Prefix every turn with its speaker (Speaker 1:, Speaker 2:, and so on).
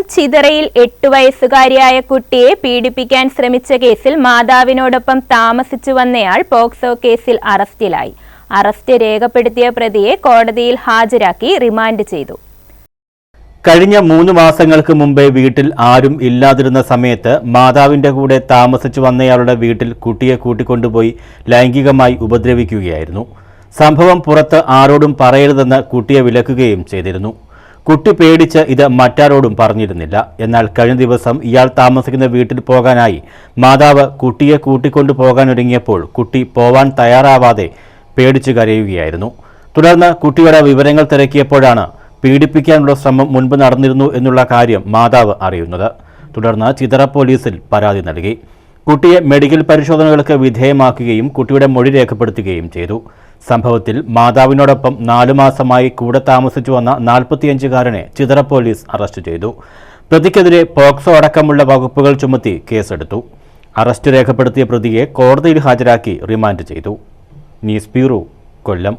Speaker 1: കൊല്ലം ചിതറയിൽ എട്ടു വയസ്സുകാരിയായ കുട്ടിയെ പീഡിപ്പിക്കാൻ ശ്രമിച്ച കേസിൽ മാതാവിനോടൊപ്പം താമസിച്ചു വന്നയാൾ പോക്സോ കേസിൽ അറസ്റ്റിലായി. അറസ്റ്റ് രേഖപ്പെടുത്തിയ പ്രതിയെ കോടതിയിൽ ഹാജരാക്കി റിമാൻഡ് ചെയ്തു.
Speaker 2: കഴിഞ്ഞ മൂന്ന് മാസങ്ങൾക്ക് മുമ്പേ വീട്ടിൽ ആരും ഇല്ലാതിരുന്ന സമയത്ത് മാതാവിന്റെ കൂടെ താമസിച്ചു വന്നയാളുടെ വീട്ടിൽ കുട്ടിയെ കൂട്ടിക്കൊണ്ടുപോയി ലൈംഗികമായി ഉപദ്രവിക്കുകയായിരുന്നു. സംഭവം പുറത്ത് ആരോടും പറയരുതെന്ന് കുട്ടിയെ വിലക്കുകയും ചെയ്തിരുന്നു. കുട്ടി പേടിച്ച് ഇത് മറ്റാരോടും പറഞ്ഞിരുന്നില്ല. എന്നാൽ കഴിഞ്ഞ ദിവസം ഇയാൾ താമസിക്കുന്ന വീട്ടിൽ പോകാനായി മാതാവ് കുട്ടിയെ കൂട്ടിക്കൊണ്ടു പോകാനൊരുങ്ങിയപ്പോൾ കുട്ടി പോവാൻ തയ്യാറാവാതെ പേടിച്ചു കരയുകയായിരുന്നു. തുടർന്ന് കുട്ടിയുടെ വിവരങ്ങൾ തിരക്കിയപ്പോഴാണ് പീഡിപ്പിക്കാനുള്ള ശ്രമം മുൻപ് നടന്നിരുന്നു എന്നുള്ള കാര്യം മാതാവ് അറിയുന്നത്. തുടർന്ന് ചിതറ പോലീസിൽ പരാതി നൽകി. കുട്ടിയെ മെഡിക്കൽ പരിശോധനകൾക്ക് വിധേയമാക്കുകയും കുട്ടിയുടെ മൊഴി രേഖപ്പെടുത്തുകയും ചെയ്തു. സംഭവത്തിൽ മാതാവിനോടൊപ്പം നാലു മാസമായി കൂടെ താമസിച്ചു വന്ന നാൽപ്പത്തിയഞ്ചുകാരനെ ചിതറ പോലീസ് അറസ്റ്റ് ചെയ്തു. പ്രതിക്കെതിരെ പോക്സോ അടക്കമുള്ള വകുപ്പുകൾ ചുമത്തി കേസെടുത്തു. അറസ്റ്റ് രേഖപ്പെടുത്തിയ പ്രതിയെ കോടതിയിൽ ഹാജരാക്കി റിമാൻഡ് ചെയ്തു. News bureau Kollam.